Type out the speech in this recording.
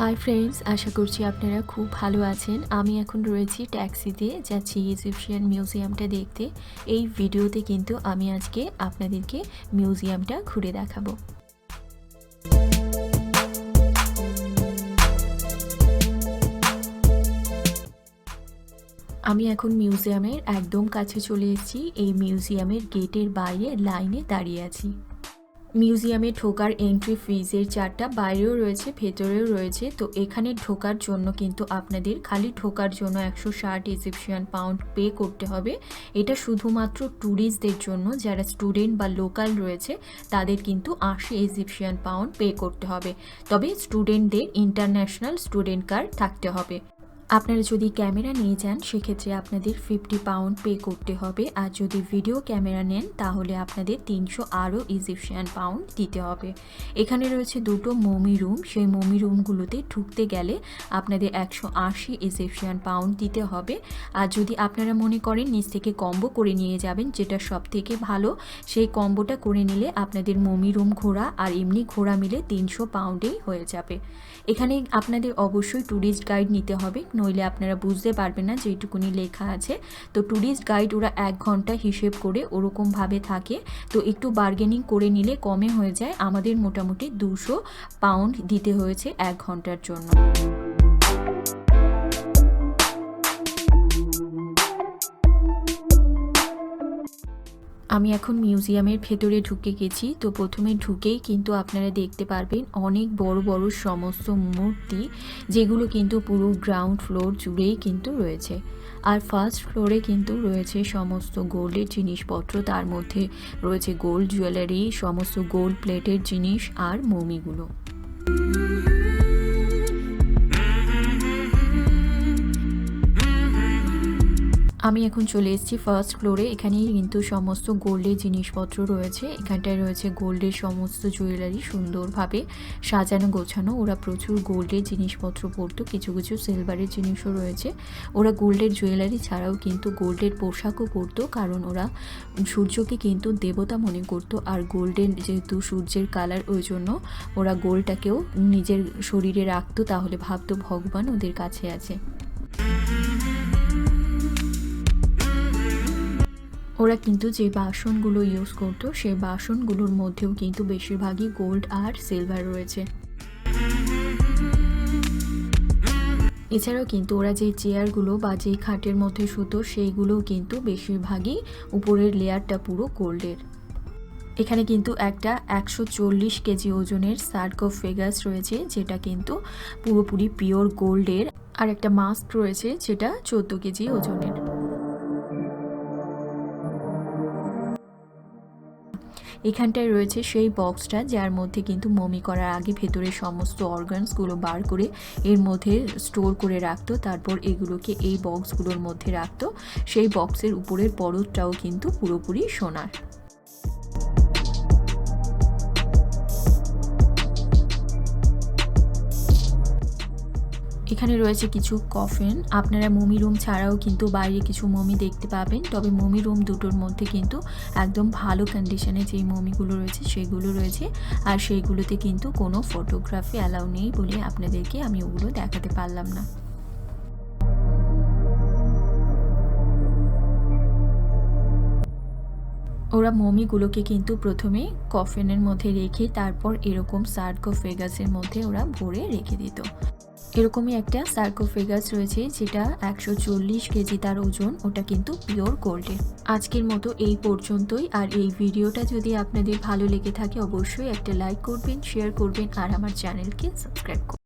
Hi friends আশা করছি আপনারা খুব ভালো আছেন। আমি এখন রয়েছি ট্যাক্সিতে যাচ্ছি ইজিপশিয়ান মিউজিয়ামটা দেখতে। এই ভিডিওতে কিন্তু আমি আজকে আপনাদেরকে মিউজিয়ামটা ঘুরে দেখাবো। আমি এখন মিউজিয়ামের একদম কাছে চলে এসেছি। এই মিউজিয়ামের গেটের বাইরে লাইনে দাঁড়িয়ে আছি। মিউজিয়ামে ঢোকার এন্ট্রি ফিজের চারটা, বাইরেও রয়েছে, ভেতরেও রয়েছে। তো এখানে ঢোকার জন্য কিন্তু আপনাদের খালি ঢোকার জন্য একশো ষাট ইজিপশিয়ান পাউন্ড পে করতে হবে। এটা শুধুমাত্র ট্যুরিস্টদের জন্য, যারা স্টুডেন্ট বা লোকাল রয়েছে, তাদের কিন্তু আশি ইজিপশিয়ান পাউন্ড পে করতে হবে। তবে স্টুডেন্টদের ইন্টারন্যাশনাল স্টুডেন্ট কার্ড থাকতে হবে। আপনারা যদি ক্যামেরা নিয়ে যান, সেক্ষেত্রে আপনাদের ফিফটি পাউন্ড পে করতে হবে। আর যদি ভিডিও ক্যামেরা নেন, তাহলে আপনাদের তিনশো আরও ইজিপশিয়ান পাউন্ড দিতে হবে। এখানে রয়েছে দুটো মমি রুম সেই মমি রুমগুলোতে ঢুকতে গেলে আপনাদের একশো আশি ইজিপশিয়ান পাউন্ড দিতে হবে। আর যদি আপনারা মনে করেন নিচ থেকে কম্বো করে নিয়ে যাবেন, যেটা সব থেকে ভালো, সেই কম্বোটা করে নিলে আপনাদের মমি রুম ঘোরা আর এমনি ঘোরা মিলে তিনশো পাউন্ডেই হয়ে যাবে। এখানে আপনাদের অবশ্যই ট্যুরিস্ট গাইড নিতে হবে। নইলে আপনারা বুঝতে পারবেন না যেটুকুনি লেখা আছে। তো ট্যুরিস্ট গাইড ওরা এক ঘণ্টা হিসেব করে ওরকমভাবে থাকে। তো একটু বার্গেনিং করে নিলে কমে হয়ে যায়। আমাদের মোটামুটি দুশো পাউন্ড দিতে হয়েছে এক ঘণ্টার জন্য। আমি এখন মিউজিয়ামের ভেতরে ঢুকে গেছি। তো প্রথমে ঢুকেই কিন্তু আপনারা দেখতে পারবেন অনেক বড় বড় সমস্ত মূর্তি, যেগুলো কিন্তু পুরো গ্রাউন্ড ফ্লোর জুড়েই কিন্তু রয়েছে। আর ফার্স্ট ফ্লোরে কিন্তু রয়েছে সমস্ত গোল্ডের জিনিসপত্র, তার মধ্যে রয়েছে গোল্ড জুয়েলারি সমস্ত গোল্ড প্লেটের জিনিস আর মমিগুলো। আমি এখন চলে এসেছি ফার্স্ট ফ্লোরে এখানেই কিন্তু সমস্ত গোল্ডের জিনিসপত্র রয়েছে। এখানটায় রয়েছে গোল্ডের সমস্ত জুয়েলারি সুন্দরভাবে সাজানো, গোছানো। ওরা প্রচুর গোল্ডের জিনিসপত্র পরতো। কিছু কিছু সিলভারের জিনিসও রয়েছে। ওরা গোল্ডের জুয়েলারি ছাড়াও কিন্তু গোল্ডের পোশাকও পরতো, কারণ ওরা সূর্যকে কিন্তু দেবতা মনে করতো। আর গোল্ডের যেহেতু সূর্যের কালার ওই জন্য ওরা গোল্ডটাকেও নিজের শরীরে রাখতো। তাহলে ভাবতো ভগবান ওদের কাছে আছে। ওরা কিন্তু যে বাসনগুলো ইউজ করতো, সেই বাসনগুলোর মধ্যেও কিন্তু বেশিরভাগই গোল্ড আর সিলভার রয়েছে। এছাড়াও কিন্তু ওরা যে চেয়ারগুলো বা যেই খাটের মধ্যে শুতো সেইগুলোও কিন্তু বেশিরভাগই উপরের লেয়ারটা পুরো গোল্ডের এখানে কিন্তু একটা একশো চল্লিশ কেজি ওজনের সার্কোফেগাস রয়েছে, যেটা কিন্তু পুরোপুরি পিওর গোল্ডের আর একটা মাস্ক রয়েছে, যেটা চোদ্দ কেজি ওজনের। এখানটায় রয়েছে সেই বক্সটা যার মধ্যে কিন্তু মমি করার আগে ভেতরের সমস্ত অর্গানসগুলো বার করে এর মধ্যে স্টোর করে রাখতো, তারপর এগুলোকে এই বক্সগুলোর মধ্যে রাখতো। সেই বক্সের উপরের পরতটাও কিন্তু পুরোপুরি সোনার। এখানে রয়েছে কিছু কফিন আপনারা মমি রুম ছাড়াও কিন্তু বাইরে কিছু মমি দেখতে পাবেন। তবে মমি রুম দুটোর মধ্যে কিন্তু একদম ভালো কন্ডিশনে যেই মমিগুলো রয়েছে, সেগুলো রয়েছে। আর সেইগুলোতে কিন্তু কোনো ফটোগ্রাফি অ্যালাউ নেই বলে আপনাদেরকে আমি ওগুলো দেখাতে পারলাম না। ওরা মমিগুলোকে কিন্তু প্রথমে কফিনের মধ্যে রেখে তারপর এরকম সার্কোফেগাসের মধ্যে ওরা ভরে রেখে দিত। এরকমই একটা সার্কোফেগাস রয়েছে যেটা একশো চল্লিশ কেজি তার ওজন, ওটা কিন্তু পিওর গোল্ডের আজকের মতো এই পর্যন্তই, আর এই ভিডিওটা যদি আপনাদের ভালো লেগে থাকে অবশ্যই একটা লাইক করবেন শেয়ার করবেন, আর আমার চ্যানেলকে সাবস্ক্রাইব করবেন।